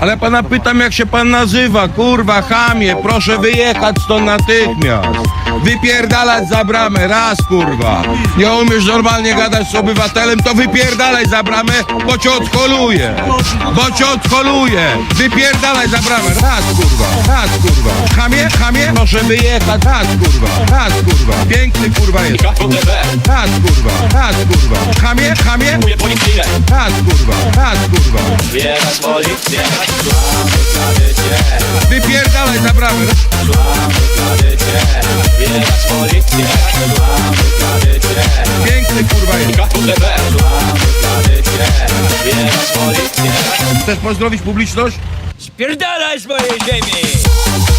Ale pana pytam, jak się pan nazywa, kurwa, chamie, proszę wyjechać stąd natychmiast. Wypierdalać za bramę, raz, kurwa. Nie umiesz normalnie gadać z obywatelem, to wypierdalaj za bramę, bo cię odholuje. Bo cię odholuje. Wypierdalaj za bramę, raz, kurwa, raz, kurwa. Chamie, chamie, proszę wyjechać, raz, kurwa, raz, kurwa. Piękny, kurwa, jest. Raz, kurwa, raz, kurwa. Chamie, chamie, Kuje policyjne, raz, kurwa, raz, kurwa. wjechać policję Wypierdalaj za bramę. Wjechać policję, Piękny, kurwa, jest. Chcesz pozdrowić publiczność? Spierdalaj z mojej ziemi!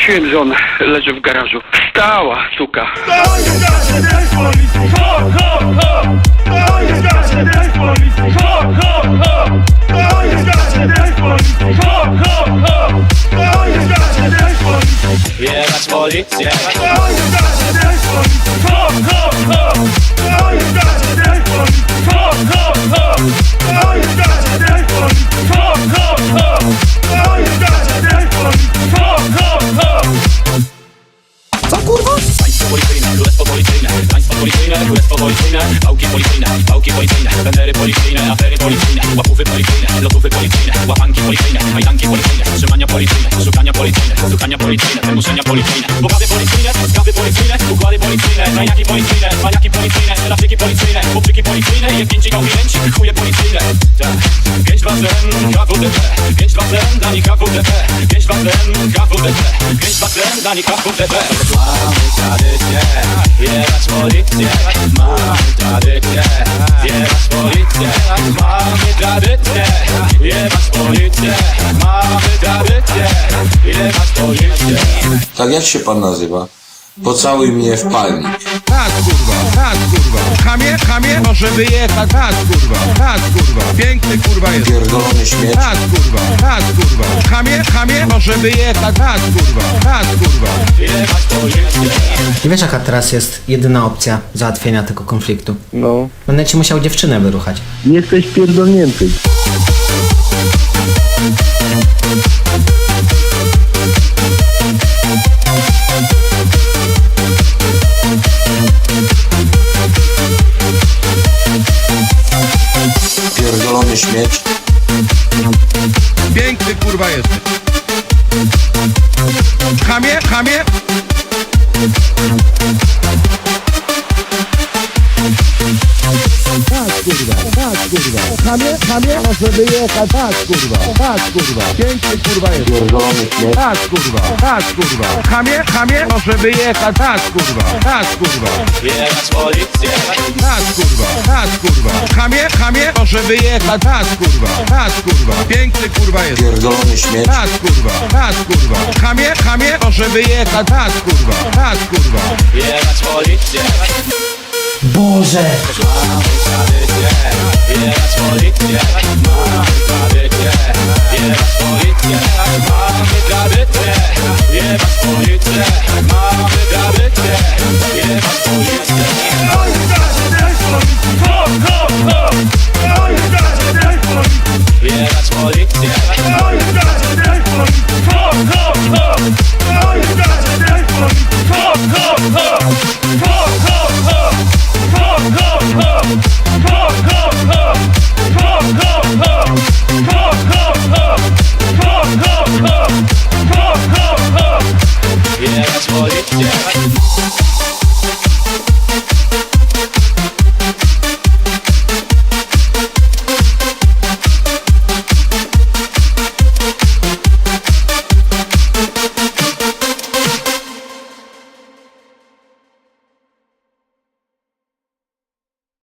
Udusiłem żonę, leży w garażu. Wstała, suka. Wjechać policję, policyjne, królestwo policyjne Pałki policyjne, pałki policyjne Bendery policyjne, afery policyjne Łapówy policyjne, lotówy policyjne Łapanki policyjne, majdanki policyjne Trzymania policyjne, szukania policyjne Szukania policyjne, wymuszenia policyjne Bogady policyjne, skawy policyjne Układy policyjne, najaki policyjne Maniaki policyjne, latyki policyjne Chłopczyki policyjne, jebnięci gałpięci Chuje policyjne, tak 5 2 0 KWDP 5 2 0 dla nich KWDP 5 2 0 KWDP 5 2 0 dla nich KWDP Mamy tradycję, jechać policję Mamy tradycję, jechać policję Mamy tradycję, jechać policję Mamy tradycję, jechać policję Tak jak się pan nazywa? Pocałuj mnie w palnik. Kurwa, raz, kurwa. Chamie, chamie, proszę wyjechać. Raz, kurwa, raz, kurwa. Piękny, kurwa, jest. Pierdolony śmieć. Raz, kurwa, raz, kurwa. Chamie, chamie, proszę wyjechać. Raz, kurwa, raz, kurwa. Jechać I wiesz jaka teraz jest jedyna opcja załatwienia tego konfliktu? No, Będę ci musiał dziewczynę wyruchać. jesteś pierdolnięty. Piękny, kurwa, jest. Chamie, chamie. Chamie, chamie, proszę wyjechać. Raz, kurwa, raz, kurwa. Piękny, kurwa, jest. Śmieć. Raz, kurwa, raz, kurwa. Chamie, chamie, proszę wyjechać. Raz, kurwa, raz, kurwa. Jechać policję Raz, kurwa, raz, kurwa. Chamie, chamie, proszę wyjechać. Raz, kurwa, raz, kurwa. Piękny, kurwa, jest. Pierdolony śmieć. Raz, kurwa, raz, kurwa. Chamie, chamie, proszę wyjechać. Raz, kurwa, raz, kurwa. Jechać policję Боже!